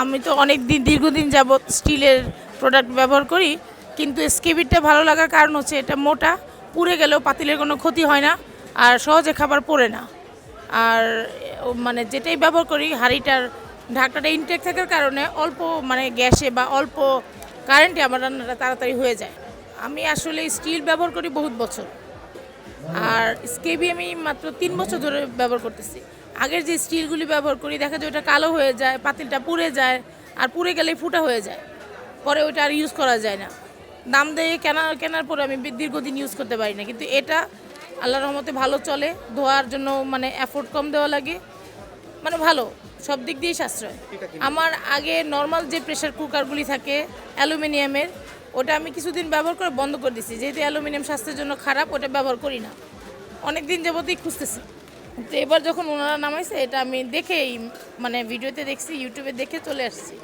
আমি তো অনেক দিন, দীর্ঘদিন যাবৎ স্টিলের প্রোডাক্ট ব্যবহার করি, কিন্তু স্কেবিটটা ভালো লাগার কারণ হচ্ছে এটা মোটা, পুড়ে গেলেও পাতিলের কোনো ক্ষতি হয় না আর সহজে খাবার পড়ে না। আর মানে যেটাই ব্যবহার করি, হাঁড়িটার ঢাকনাটা ইনটেক থাকার কারণে অল্প মানে গ্যাসে বা অল্প কারেন্টে আমার রান্নাটা তাড়াতাড়ি হয়ে যায়। আমি আসলে স্টিল ব্যবহার করি বহুত বছর। আর স্কেবি আমি মাত্র তিন বছর ধরে ব্যবহার করতেছি। আগের যে স্টিলগুলি ব্যবহার করি দেখা যায় ওটা কালো হয়ে যায় পাতিলটা পুড়ে যায় আর পুড়ে গেলেই ফুটা হয়ে যায়। পরে ওটা আর ইউজ করা যায় না। দাম দিয়ে কেনা কেনার পরে আমি দীর্ঘদিন ইউজ করতে পারি না। কিন্তু এটা আল্লাহর রহমতে ভালো চলে। ধোয়ার জন্য মানে এফোর্ট কম দেওয়া লাগে। মানে ভালো সব দিক দিয়েই সাশ্রয়। আমার আগে নর্মাল যে প্রেশার কুকারগুলি থাকে অ্যালুমিনিয়ামের ওটা আমি কিছুদিন ব্যবহার করে বন্ধ করে দিছি। যেহেতু অ্যালুমিনিয়াম স্বাস্থ্যের জন্য খারাপ, ওটা ব্যবহার করি না। অনেক দিন যাবতই খুঁজতেছি। তো এবার যখন ওনারা নামাইছে, এটা আমি দেখেই মানে ভিডিওতে দেখছি, ইউটিউবে দেখে চলে আসছি।